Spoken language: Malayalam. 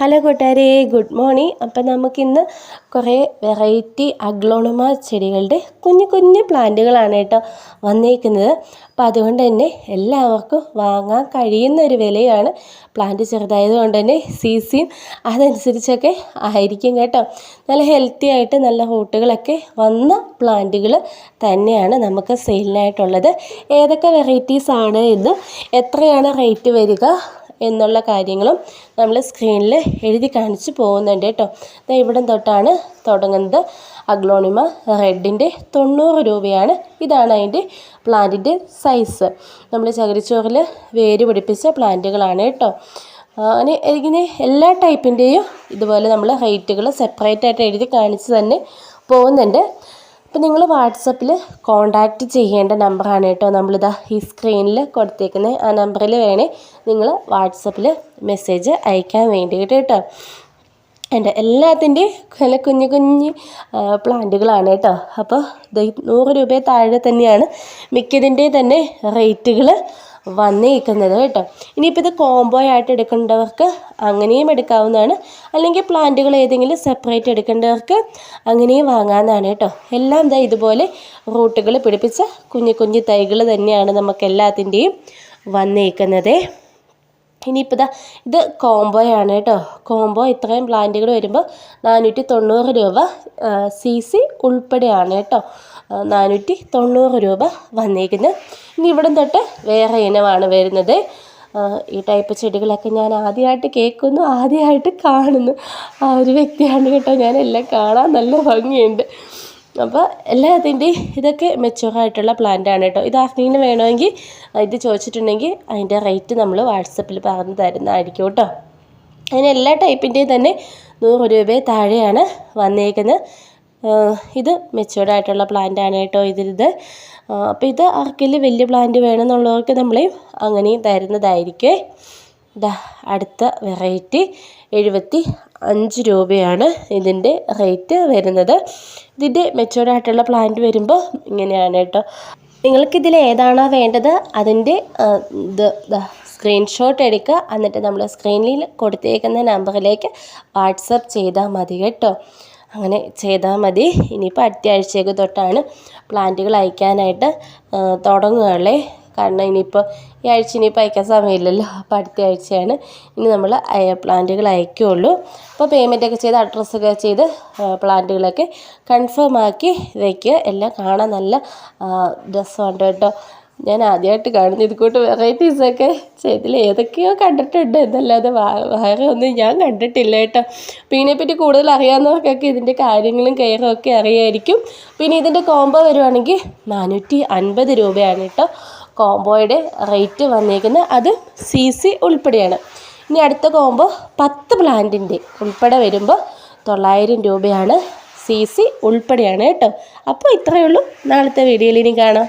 ഹലോ കൂട്ടുകാരെ ഗുഡ് മോർണിംഗ് അപ്പം നമുക്കിന്ന് കുറേ വെറൈറ്റി അഗ്ലോണമ ചെടികളുടെ കുഞ്ഞു കുഞ്ഞു പ്ലാന്റുകളാണ് കേട്ടോ വന്നേക്കുന്നത്. അപ്പം അതുകൊണ്ട് തന്നെ എല്ലാവർക്കും വാങ്ങാൻ കഴിയുന്ന ഒരു വിലയാണ് പ്ലാന്റ് ചെറുതായതുകൊണ്ട് തന്നെ സീസിയും അതനുസരിച്ചൊക്കെ ആയിരിക്കും കേട്ടോ. നല്ല ഹെൽത്തി ആയിട്ട് നല്ല റൂട്ടുകളൊക്കെ വന്ന പ്ലാന്റുകൾ തന്നെയാണ് നമുക്ക് സെയിലിനായിട്ടുള്ളത് ഏതൊക്കെ വെറൈറ്റീസാണ് എന്ന് എത്രയാണ് റേറ്റ് വരിക എന്നുള്ള കാര്യങ്ങളും നമ്മൾ സ്ക്രീനിൽ എഴുതി കാണിച്ച് പോകുന്നുണ്ട് കേട്ടോ. ദാ ഇവിടം തൊട്ടാണ് തുടങ്ങുന്നത്. അഗ്ലോണിമ റെഡിന്റെ തൊണ്ണൂറ് രൂപയാണ്. ഇതാണ് അതിന്റെ പ്ലാന്റിന്റെ സൈസ് നമ്മൾ ചകിരിച്ചോറിൽ വേര് പിടിപ്പിച്ച പ്ലാന്റുകളാണ് കേട്ടോ. അങ്ങനെ ഇങ്ങനെ എല്ലാ ടൈപ്പിന്റെയും ഇതുപോലെ നമ്മൾ റേറ്റുകൾ സെപ്പറേറ്റ് ആയിട്ട് എഴുതി കാണിച്ച് തന്നെ പോകുന്നുണ്ട്. അപ്പോൾ നിങ്ങൾ വാട്സപ്പിൽ കോണ്ടാക്റ്റ് ചെയ്യേണ്ട നമ്പറാണ് കേട്ടോ. നമ്മളിതാ ഈ സ്ക്രീനിൽ കൊടുത്തേക്കുന്ന. ആ നമ്പറിൽ വേണേൽ നിങ്ങൾ വാട്സപ്പിൽ മെസ്സേജ് അയക്കാൻ വേണ്ടിയിട്ട് കേട്ടോ. എന്റെ എല്ലാത്തിന്റെയും നല്ല കുഞ്ഞു കുഞ്ഞ് പ്ലാന്റുകളാണ് കേട്ടോ. അപ്പോൾ നൂറ് രൂപയെ താഴെ തന്നെയാണ്. മിക്കതിന്റെ തന്നെ റേറ്റുകൾ വന്നേക്കുന്നത് കേട്ടോ. ഇനിയിപ്പോൾ ഇത് കോംബോ ആയിട്ട് എടുക്കേണ്ടവർക്ക് അങ്ങനെയും എടുക്കാവുന്നതാണ്. അല്ലെങ്കിൽ പ്ലാന്റുകൾ ഏതെങ്കിലും സെപ്പറേറ്റ് എടുക്കേണ്ടവർക്ക് അങ്ങനെയും വാങ്ങാവുന്നതാണ് കേട്ടോ. എല്ലാം ഇതാ ഇതുപോലെ റൂട്ടുകൾ പിടിപ്പിച്ച കുഞ്ഞു കുഞ്ഞു തൈകൾ തന്നെയാണ് നമുക്ക് എല്ലാത്തിന്റെയും വന്നേക്കുന്നത്. ഇനിയിപ്പോൾ ഇതാ ഇത് കോംബോ ആണ് കേട്ടോ. കോംബോ ഇത്രയും പ്ലാന്റുകൾ വരുമ്പോൾ നാനൂറ്റി തൊണ്ണൂറ് രൂപ സി സി ഉൾപ്പെടെയാണ് കേട്ടോ. നാനൂറ്റി തൊണ്ണൂറ് രൂപ വന്നേക്കുന്നത് ഇനി ഇവിടം തൊട്ട് വേറെ ഇനമാണ് വരുന്നത്. ഈ ടൈപ്പ് ചെടികളൊക്കെ ഞാൻ ആദ്യമായിട്ട് കേൾക്കുന്നു ആദ്യമായിട്ട് കാണുന്നു. ആ ഒരു വ്യക്തിയാണ് കേട്ടോ ഞാൻ. എല്ലാം കാണാൻ നല്ല ഭംഗിയുണ്ട്. അപ്പോൾ എല്ലാത്തിന്റെയും ഇതൊക്കെ മെച്ചുവറായിട്ടുള്ള പ്ലാന്റാണ് കേട്ടോ. ഇത് ആർക്കെങ്കിലും വേണമെങ്കിൽ ഇത് ചോദിച്ചിട്ടുണ്ടെങ്കിൽ അതിന്റെ റേറ്റ് നമ്മൾ വാട്സപ്പിൽ പറഞ്ഞു തരുന്നതായിരിക്കും കേട്ടോ. അതിന് എല്ലാ ടൈപ്പിന്റെയും തന്നെ നൂറ് രൂപയെ താഴെയാണ് വന്നേക്കുന്നത്. ഇത് മെച്ചുവേർഡ് ആയിട്ടുള്ള പ്ലാന്റ് ആണ് കേട്ടോ ഇതിരുത് അപ്പോൾ ഇത് ആർക്കെങ്കിലും വലിയ പ്ലാന്റ് വേണമെന്നുള്ളവർക്ക് നമ്മൾ അങ്ങനെയും തരുന്നതായിരിക്കേ. ഇതാ അടുത്ത വെറൈറ്റി എഴുപത്തി അഞ്ച് രൂപയാണ് ഇതിന്റെ റേറ്റ് വരുന്നത്. ഇതിന്റെ മെച്ചുവേർഡ് ആയിട്ടുള്ള പ്ലാന്റ് വരുമ്പോൾ ഇങ്ങനെയാണ് കേട്ടോ. നിങ്ങൾക്കിതിൽ ഏതാണോ വേണ്ടത് അതിന്റെ ഇത് സ്ക്രീൻഷോട്ട് എടുക്കുക. എന്നിട്ട് നമ്മൾ സ്ക്രീനിൽ കൊടുത്തേക്കുന്ന നമ്പറിലേക്ക് വാട്സപ്പ് ചെയ്താൽ മതി കേട്ടോ. അങ്ങനെ ചെയ്താൽ മതി. ഇനിയിപ്പോൾ അടുത്ത ആഴ്ചയൊക്കെ തൊട്ടാണ് പ്ലാന്റുകൾ അയക്കാനായിട്ട് തുടങ്ങുകയുള്ളേ. കാരണം ഇനിയിപ്പോൾ ഈ ആഴ്ച ഇനിയിപ്പോൾ അയക്കാൻ സമയമില്ലല്ലോ. അപ്പോൾ അടുത്ത ആഴ്ചയാണ് ഇനി നമ്മൾ പ്ലാന്റുകൾ അയക്കുകയുള്ളൂ. അപ്പോൾ പേയ്മെന്റൊക്കെ ചെയ്ത് അഡ്രസ്സൊക്കെ ചെയ്ത് പ്ലാന്റുകളൊക്കെ കൺഫേം ആക്കി വയ്ക്കുക എല്ലാം കാണാൻ നല്ല രസമുണ്ട് കേട്ടോ. ഞാൻ ആദ്യമായിട്ട് കാണുന്ന ഇത് കൂട്ട് വെറൈറ്റീസൊക്കെ ചെയ്തിൽ ഏതൊക്കെയോ കണ്ടിട്ടുണ്ട്. എന്നല്ലാതെ വേറെ ഒന്നും ഞാൻ കണ്ടിട്ടില്ല കേട്ടോ. അപ്പോൾ ഇതിനെപ്പറ്റി കൂടുതൽ അറിയാവുന്നവർക്കൊക്കെ ഇതിന്റെ കാര്യങ്ങളും കെയറും ഒക്കെ അറിയായിരിക്കും. പിന്നെ ഇതിന്റെ കോംബോ വരുവാണെങ്കിൽ നാനൂറ്റി അൻപത് രൂപയാണ് കേട്ടോ. കോംബോയുടെ റേറ്റ് വന്നേക്കുന്നത്. അത് സി സി ഉൾപ്പെടെയാണ്. ഇനി അടുത്ത കോംബോ പത്ത് പ്ലാന്റിന്റെ ഉൾപ്പെടെ വരുമ്പോൾ തൊള്ളായിരം രൂപയാണ് സി സി ഉൾപ്പെടെയാണ് കേട്ടോ. അപ്പോൾ ഇത്രയേ ഉള്ളൂ. നാളത്തെ വീഡിയോയിൽ ഇനി കാണാം.